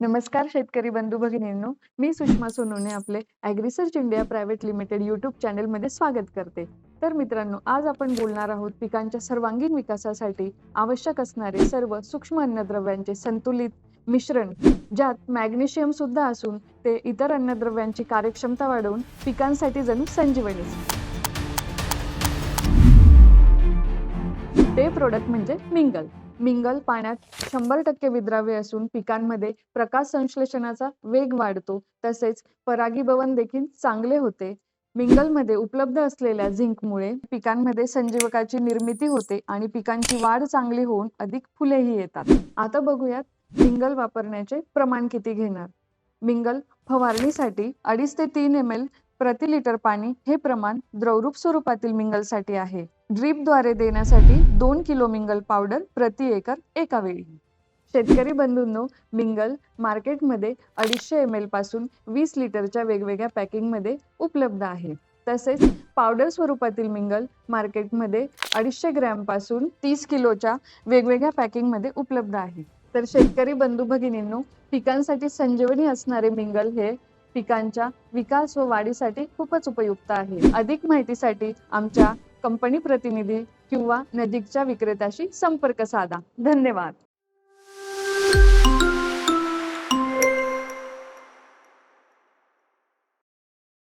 नमस्कार शेतकरी बंधू भगिनींनो मी सुषमा सोनूने आपले Agrisearch India private limited YouTube चॅनलमध्ये स्वागत करते. तर मित्रांनो आज आपण बोलणार आहोत पिकांच्या सर्वांगीण विकासासाठी आवश्यक असणारे सर्व सूक्ष्म अन्नद्रव्यांचे संतुलित मिश्रण ज्यात मॅग्नेशियम सुद्धा असून ते इतर अन्नद्रव्यांची कार्यक्षमता वाढवून पिकांसाठी जणू संजीवनीच प्रोडक्ट म्हणजे मिंगल मिंगल पाण्यात शंभर टक्के विद्राव्य असून पिकांमध्ये प्रकाश संश्लेषणाचा वेग वाढतो. तसेच परागीभवन देखील चांगले होते. मिंगलमध्ये उपलब्ध असलेल्या झिंकमुळे पिकांमध्ये संजीवकाची निर्मिती होते आणि पिकांची वाढ चांगली होऊन अधिक फुलेही येतात. आता बघूयात मिंगल वापरण्याचे प्रमाण किती घेणार? मिंगल फवारणीसाठी अडीच ते तीन एम एल प्रति लिटर पाणी हे प्रमाण द्रवरूप स्वरूपातील मिंगलसाठी आहे. ड्रीपद्वारे देण्यासाठी दोन किलो मिंगल पावडर प्रति एकर एका वेळी. शेतकरी बंधूंनो मिंगल मार्केटमध्ये अडीचशे एम एलपासून वीस लिटरच्या वेगवेगळ्या पॅकिंगमध्ये उपलब्ध आहे. तसेच पावडर स्वरूपातील मिंगल मार्केटमध्ये अडीचशे ग्रॅमपासून तीस किलोच्या वेगवेगळ्या पॅकिंगमध्ये उपलब्ध आहे. तर शेतकरी बंधू भगिनींनो पिकांसाठी संजीवनी असणारे मिंगल हे पिकांच्या विकास व वाढीसाठी खूपच उपयुक्त आहे. अधिक माहितीसाठी आमच्या कंपनी प्रतिनिधी किंवा नजीकच्या विक्रेत्याशी संपर्क साधा. धन्यवाद.